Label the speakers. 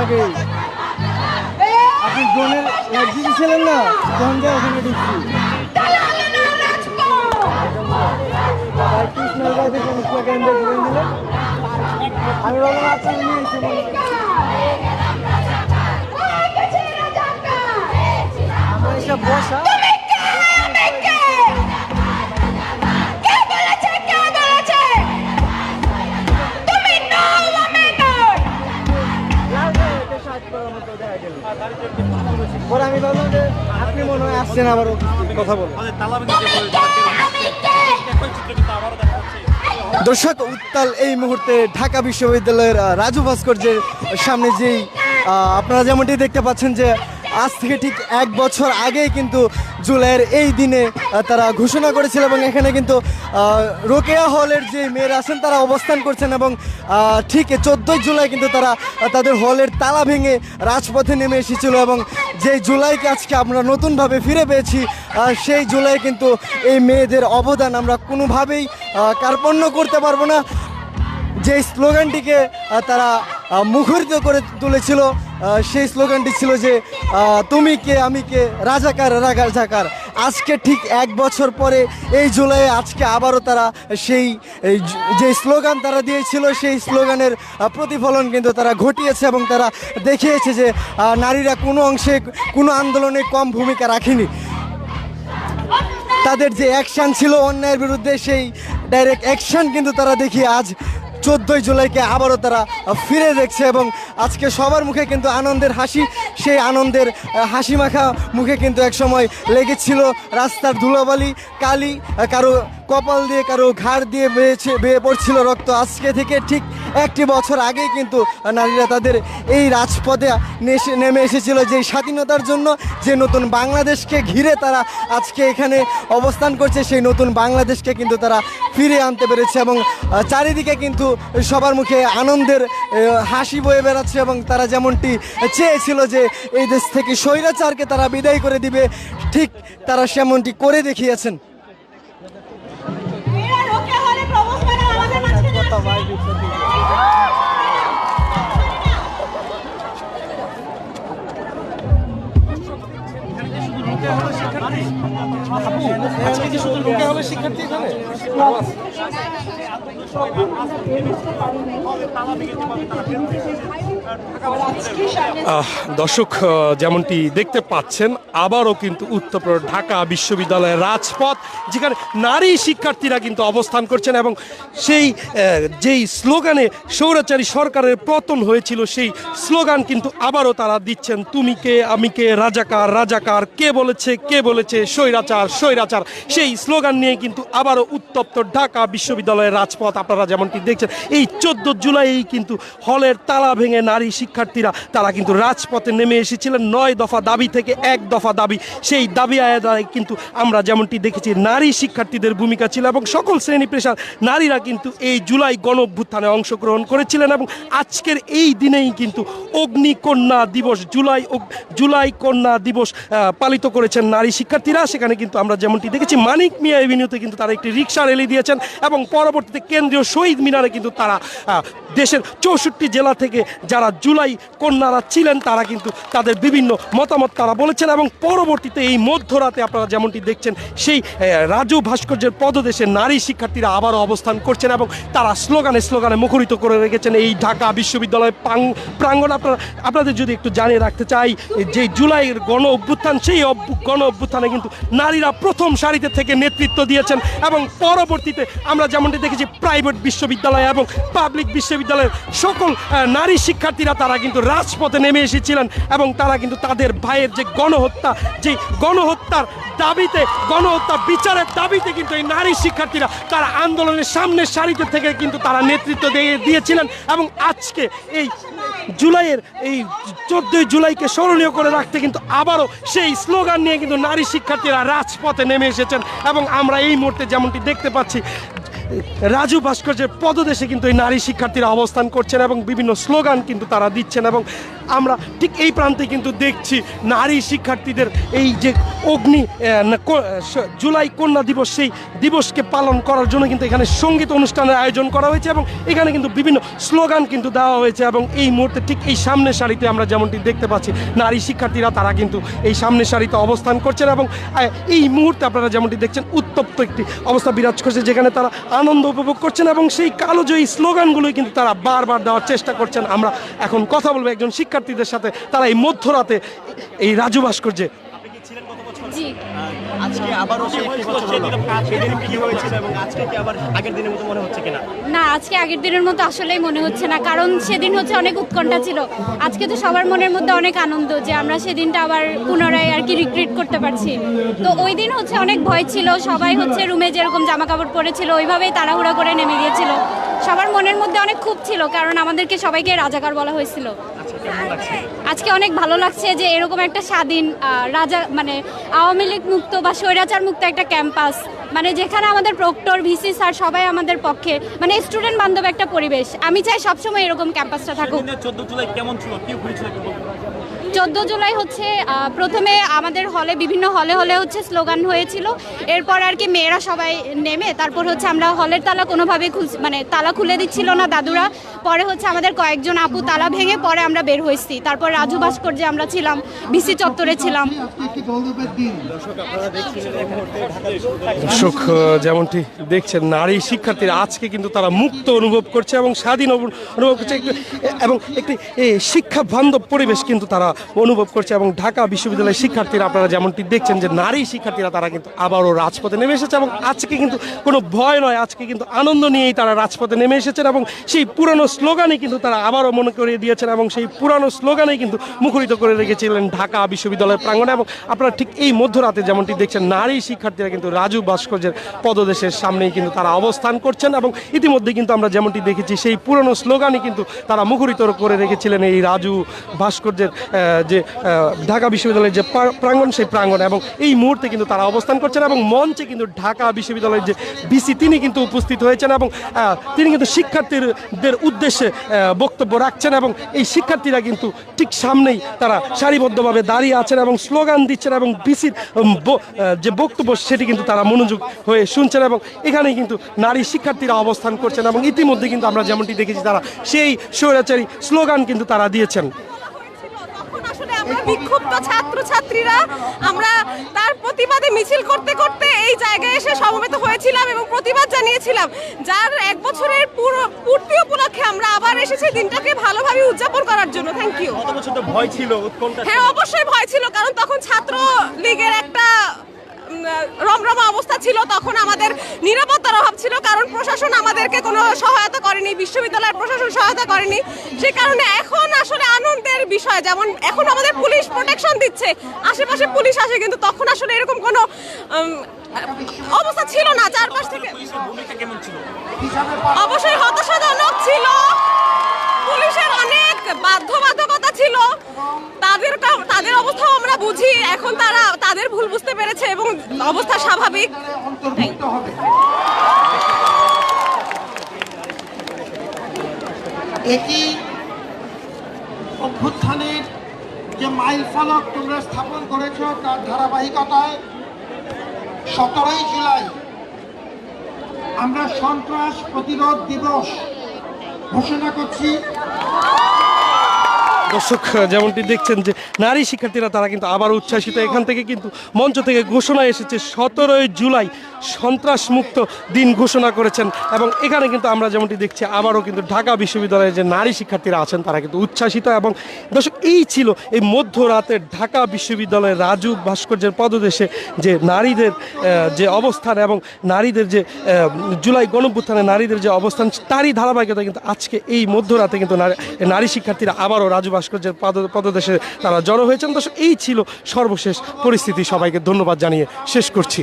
Speaker 1: আগে। আপনি ড্রোনের লাইট দিয়েছিলেন না? তখন যে ওখানে ঢুকছি। দিয়ে এসে আমার এসে বসা পরে আমি ভাবলাম যে আপনি মনে হয় আসছেন আবারও কথা বলব দর্শক উত্তাল এই মুহূর্তে ঢাকা বিশ্ববিদ্যালয়ের রাজু ভাস্কর্যের সামনে যেই আপনারা যেমনটি দেখতে পাচ্ছেন যে আজ থেকে ঠিক এক বছর আগেই কিন্তু জুলাইয়ের এই দিনে তারা ঘোষণা করেছিল এবং এখানে কিন্তু রোকেয়া হলের যে মেয়েরা আছেন, তারা অবস্থান করছেন এবং ঠিক চোদ্দোই জুলাই কিন্তু তারা তাদের হলের তালা ভেঙে রাজপথে নেমে এসেছিল এবং যে জুলাইকে আজকে আমরা নতুনভাবে ফিরে পেয়েছি সেই জুলাই কিন্তু এই মেয়েদের অবদান আমরা কোনোভাবেই কার্পণ্য করতে পারব না। যে স্লোগানটিকে তারা মুখরিত করে তুলেছিল সেই স্লোগানটি ছিল যে তুমি কে, আমি কে, রাজাকার রাজাকার। আজকে ঠিক এক বছর পরে, এই জুলাইয়ে আজকে আবারও তারা সেই যে স্লোগান তারা দিয়েছিল, সেই স্লোগানের প্রতিফলন কিন্তু তারা ঘটিয়েছে এবং তারা দেখিয়েছে যে নারীরা কোনো অংশে কোনো আন্দোলনে কম ভূমিকা রাখেনি। তাদের যে অ্যাকশন ছিল অন্যায়ের বিরুদ্ধে, সেই ডাইরেক্ট অ্যাকশন কিন্তু তারা দেখিয়ে আজ চোদ্দোই জুলাইকে আবারও তারা ফিরে দেখছে এবং আজকে সবার মুখে কিন্তু আনন্দের হাসি, সেই আনন্দের হাসি মাখা মুখে কিন্তু একসময় লেগেছিল রাস্তার ধুলোবালি, কালি কারও কপাল দিয়ে, কারও ঘাড় দিয়ে বেয়েছে বেয়ে পড়ছিল রক্ত। আজকে থেকে ঠিক একটি বছর আগেই কিন্তু নারীরা তাদের এই রাজপথে নেমে এসেছিল যে স্বাধীনতার জন্য যে নতুন বাংলাদেশকে ঘিরে তারা আজকে এখানে অবস্থান করছে, সেই নতুন বাংলাদেশকে কিন্তু তারা ফিরে আনতে পেরেছে এবং চারিদিকে কিন্তু সবার মুখে আনন্দের হাসি বয়ে বেড়াচ্ছে এবং তারা যেমনটি চেয়েছিল যে এই দেশ থেকে স্বৈরাচারকে তারা বিদায় করে দিবে, ঠিক তারা সেমনটি করে দেখিয়েছেন।
Speaker 2: আহ, দর্শক যেমনটি দেখতে পাচ্ছেন, আবারও কিন্তু উত্তর ঢাকা বিশ্ববিদ্যালয়ের রাজপথ, যেখানে নারী শিক্ষার্থীরা কিন্তু অবস্থান করছেন এবং সেই যেই স্লোগানে সৌরাচারী সরকারের পতন হয়েছিল, সেই স্লোগান কিন্তু আবারও তারা দিচ্ছেন, তুমি কে, আমি কে, রাজাকার রাজাকার, কে বলেছে কে বলেছে, স্বৈরাচার স্বৈরাচার। সেই স্লোগান নিয়ে কিন্তু আবারও উত্তপ্ত ঢাকা বিশ্ববিদ্যালয়ের রাজপথ। আপনারা যেমনটি দেখছেন, এই চোদ্দ জুলাই কিন্তু হলের তালা ভেঙে নারী শিক্ষার্থীরা, তারা কিন্তু রাজপথে নেমে এসেছিলেন। নয় দফা দাবি থেকে এক দফা দাবি, সেই দাবি আদায় কিন্তু আমরা যেমনটি দেখেছি, নারী শিক্ষার্থীদের ভূমিকা ছিল এবং সকল শ্রেণি পেশার নারীরা কিন্তু এই জুলাই গণ অভ্যুত্থানে অংশগ্রহণ করেছিলেন এবং আজকের এই দিনেই কিন্তু অগ্নিকন্যা দিবস, জুলাই জুলাই কন্যা দিবস পালিত করেছেন নারী শিক্ষার্থীরা। সেখানে কিন্তু আমরা যেমনটি দেখেছি, মানিক মিয়া এভিনিউতে কিন্তু তারা একটি রিক্সা র্যালি দিয়েছেন এবং পরবর্তীতে কেন্দ্রীয় শহীদ মিনারে কিন্তু তারা দেশের চৌষট্টি জেলা থেকে যারা জুলাই কন্যারা ছিলেন, তারা কিন্তু তাদের বিভিন্ন মতামত তারা বলেছেন এবং পরবর্তীতে এই মধ্যরাতে আপনারা যেমনটি দেখছেন, সেই রাজু ভাস্কর্যের পদদেশে নারী শিক্ষার্থীরা আবারও অবস্থান করছেন এবং তারা স্লোগানে স্লোগানে মুখরিত করে রেখেছেন এই ঢাকা বিশ্ববিদ্যালয় প্রাঙ্গণ। আপনারা, আপনাদের যদি একটু জানিয়ে রাখতে চাই যে জুলাইয়ের গণ অভ্যুত্থান, সেই গণ অভ্যুত্থানে কিন্তু নারীরা প্রথম সারিতে থেকে নেতৃত্ব দিয়েছেন এবং পরবর্তীতে আমরা যেমনটি দেখেছি প্রাইভেট বিশ্ববিদ্যালয় এবং পাবলিক বিশ্ববিদ্যালয়ের সকল নারী শিক্ষার্থীরা তারা কিন্তু রাজপথে নেমে এসেছিলেন এবং তারা কিন্তু তাদের ভাইয়ের যে গণহত্যা, যে গণহত্যার দাবিতে, গণহত্যা বিচারের দাবিতে কিন্তু এই নারী শিক্ষার্থীরা তারা আন্দোলনের সামনের সারিতে থেকে কিন্তু তারা নেতৃত্ব দিয়ে দিয়েছিলেন এবং আজকে এই জুলাইয়ের, এই চোদ্দই জুলাইকে স্মরণীয় করে রাখতে কিন্তু আবারও সেই স্লোগান নিয়ে কিন্তু নারী শিক্ষার্থীরা রাজপথে নেমে এসেছেন এবং আমরা এই মুহূর্তে যেমনটি দেখতে পাচ্ছি রাজু ভাস্কর্যের পদদেশে কিন্তু এই নারী শিক্ষার্থীরা অবস্থান করছেন এবং বিভিন্ন স্লোগান কিন্তু তারা দিচ্ছেন এবং আমরা ঠিক এই প্রান্তে কিন্তু দেখছি নারী শিক্ষার্থীদের এই যে অগ্নি জুলাই কন্যা দিবস, সেই দিবসকে পালন করার জন্য কিন্তু এখানে সংগীত অনুষ্ঠানের আয়োজন করা হয়েছে এবং এখানে কিন্তু বিভিন্ন স্লোগান কিন্তু দেওয়া হয়েছে এবং এই মুহূর্তে ঠিক এই সামনের সারিতে আমরা যেমনটি দেখতে পাচ্ছি, নারী শিক্ষার্থীরা তারা কিন্তু এই সামনের সারিতে অবস্থান করছেন এবং এই মুহূর্তে আপনারা যেমনটি দেখছেন উত্তপ্ত একটি অবস্থা বিরাজ করছে যেখানে তারা আনন্দ উপভোগ করছেন এবং সেই কালোজয়ী স্লোগানগুলোই কিন্তু তারা বারবার দেওয়ার চেষ্টা করছেন। আমরা এখন কথা বলব একজন শিক্ষার্থীদের সাথে তারা এই মধ্যরাতে এই রাজু ভাস্কর্যে
Speaker 3: জি।
Speaker 4: আজকে আবারও সে একটি বছর হলো সেদিন কি হয়েছিল এবং আজকে কি আবার আগের দিনের মতো মনে হচ্ছে কিনা?
Speaker 3: না আজকে আগের দিনের মতো আসলেই মনে হচ্ছে না কারণ সেদিন হচ্ছে অনেক উৎকণ্ঠা ছিল। আজকে তো সবার মনের মধ্যে অনেক আনন্দ যে আমরা সেদিনটা আবার পুনরায় আর কি রিক্রিয়েট করতে পারছি। তো ওই দিন হচ্ছে অনেক ভয় ছিল সবাই হচ্ছে রুমে যেরকম জামা কাপড় পরেছিল ওইভাবেই তাড়াহুড়া করে নেমে গিয়েছিল। সবার মনের মধ্যে অনেক খুব ছিল কারণ আমাদেরকে সবাইকে রাজাকার বলা হয়েছিল। আজকে অনেক ভালো লাগছে যে এরকম একটা স্বাধীন রাজা মানে আওয়ামী লীগ মুক্ত বা স্বৈরাচার মুক্ত একটা ক্যাম্পাস মানে যেখানে আমাদের প্রক্টর ভিসি স্যার সবাই আমাদের পক্ষে মানে স্টুডেন্ট বান্ধব একটা পরিবেশ। আমি চাই সবসময় এরকম ক্যাম্পাসটা থাকুক।
Speaker 4: চোদ্দ জুলাই কেমন ছিল? কি হয়েছিল?
Speaker 3: চোদ্দ জুলাই হচ্ছে প্রথমে আমাদের হলে, বিভিন্ন হলে হলে হচ্ছে স্লোগান হয়েছিল। এরপর আর কি মেয়েরা সবাই নেমে, তারপর হচ্ছে আমরা হলের তালা কোনোভাবে খুল মানে তালা খুলে দিচ্ছিল না দাদুরা। পরে হচ্ছে আমাদের কয়েকজন আপু তালা ভেঙে পরে আমরা বের হয়েছি। তারপর রাজু ভাস্কর্যে আমরা ছিলাম বিসি চত্বরে ছিলাম।
Speaker 2: দর্শক যেমনটি দেখছেন, নারী শিক্ষার্থীরা আজকে কিন্তু তারা মুক্ত অনুভব করছে এবং স্বাধীন অনুভব করছে। এবং একটি শিক্ষা বান্ধব পরিবেশ কিন্তু তারা অনুভব করছে এবং ঢাকা বিশ্ববিদ্যালয়ের শিক্ষার্থীরা আপনারা যেমনটি দেখছেন যে নারী শিক্ষার্থীরা তারা কিন্তু আবারও রাজপথে নেমে এসেছে এবং আজকে কিন্তু কোনো ভয় নয়, আজকে কিন্তু আনন্দ নিয়েই তারা রাজপথে নেমে এসেছেন এবং সেই পুরনো স্লোগানই কিন্তু তারা আবারও মনে করিয়ে দিয়েছেন এবং সেই পুরানো স্লোগানেই কিন্তু মুখরিত করে রেখেছিলেন ঢাকা বিশ্ববিদ্যালয়ের প্রাঙ্গণে এবং আপনারা ঠিক এই মধ্যরাতে যেমনটি দেখছেন, নারী শিক্ষার্থীরা কিন্তু রাজু ভাস্কর্যের পদদেশের সামনেই কিন্তু তারা অবস্থান করছেন এবং ইতিমধ্যে কিন্তু আমরা যেমনটি দেখেছি সেই পুরনো স্লোগানই কিন্তু তারা মুখরিত করে রেখেছিলেন এই রাজু ভাস্কর্যের যে ঢাকা বিশ্ববিদ্যালয়ের যে প্রা- প্রাঙ্গণ, সেই প্রাঙ্গণ এবং এই মুহূর্তে কিন্তু তারা অবস্থান করছেন এবং মঞ্চে কিন্তু ঢাকা বিশ্ববিদ্যালয়ের যে বিসি, তিনি কিন্তু উপস্থিত হয়েছেন এবং তিনি কিন্তু শিক্ষার্থীদের উদ্দেশ্যে বক্তব্য রাখছেন এবং এই শিক্ষার্থীরা কিন্তু ঠিক সামনেই তারা সারিবদ্ধভাবে দাঁড়িয়ে আছেন এবং স্লোগান দিচ্ছেন এবং বিসির যে বক্তব্য, সেটি কিন্তু তারা মনোযোগ হয়ে শুনছেন এবং এখানেই কিন্তু নারী শিক্ষার্থীরা অবস্থান করছেন এবং ইতিমধ্যে কিন্তু আমরা যেমনটি দেখেছি, তারা সেই স্বৈরাচারী স্লোগান কিন্তু তারা দিয়েছেন।
Speaker 5: আমরা বিক্ষুব্ধ ছাত্র ছাত্রীরা আমরা তার প্রতিবাদে মিছিল করতে করতে এই জায়গায় এসে সমবেত হয়েছিলাম এবং প্রতিবাদ জানিয়েছিলাম যার এক বছরের পুরো পূর্তি উপলক্ষে আমরা আবার এসেছি দিনটাকে ভালোভাবে উদযাপন করার জন্য। থ্যাংক ইউ
Speaker 4: গত ভয় ছিল
Speaker 5: হ্যাঁ অবশ্যই ভয় ছিল কারণ তখন ছাত্র লীগের একটা রমরমা অবস্থা ছিল তখন আমাদের নিরাপত্তার অভাব ছিল কারণ প্রশাসন আমাদেরকে কোনো সহায়তা করেনি বিশ্ববিদ্যালয়ের প্রশাসন সহায়তা করেনি। সে কারণে এখন আসলে আনন্দের বিষয় যেমন এখন আমাদের পুলিশ প্রোটেকশন দিচ্ছে আশেপাশে পুলিশ আসে কিন্তু তখন আসলে এরকম কোনো অবস্থা ছিল না। চারপাশ থেকে অবশ্যই হতাশাজনক ছিল পুলিশের অনেক বাধ্যবাধকতা ছিল তাদের কা- তাদের অবস্থাও আমরা বুঝি এখন তারা তাদের ভুল বুঝতে পেরেছে এবং অবস্থা স্বাভাবিক।
Speaker 6: একই অভ্যুত্থানের যে মাইল ফলক তোমরা স্থাপন করেছ তার ধারাবাহিকতায় সতেরোই জুলাই আমরা সন্ত্রাস প্রতিরোধ দিবস ঘোষণা করছি।
Speaker 2: দর্শক যেমনটি দেখছেন যে নারী শিক্ষার্থীরা, তারা কিন্তু আবার উচ্ছ্বাসিত। এখান থেকে কিন্তু মঞ্চ থেকে ঘোষণা এসেছে, সতেরোই জুলাই সন্ত্রাস মুক্ত দিন ঘোষণা করেছেন এবং এখানে কিন্তু আমরা যেমনটি দেখছি, আবারও কিন্তু ঢাকা বিশ্ববিদ্যালয়ের যে নারী শিক্ষার্থীরা আছেন, তারা কিন্তু উচ্ছ্বাসিত এবং দর্শক, এই ছিল এই মধ্যরাতে ঢাকা বিশ্ববিদ্যালয়ের রাজু ভাস্কর্যের পদদেশে যে নারীদের যে অবস্থান এবং নারীদের যে জুলাই গণভ্যুত্থানে নারীদের যে অবস্থান, তারই ধারাবাহিকতা কিন্তু আজকে এই মধ্যরাতে কিন্তু নারী শিক্ষার্থীরা আবারও রাজু ভাস্কর্যের পাদ পদদেশে তারা জড়ো হয়েছেন। তো এই ছিল সর্বশেষ পরিস্থিতি। সবাইকে ধন্যবাদ জানিয়ে শেষ করছি।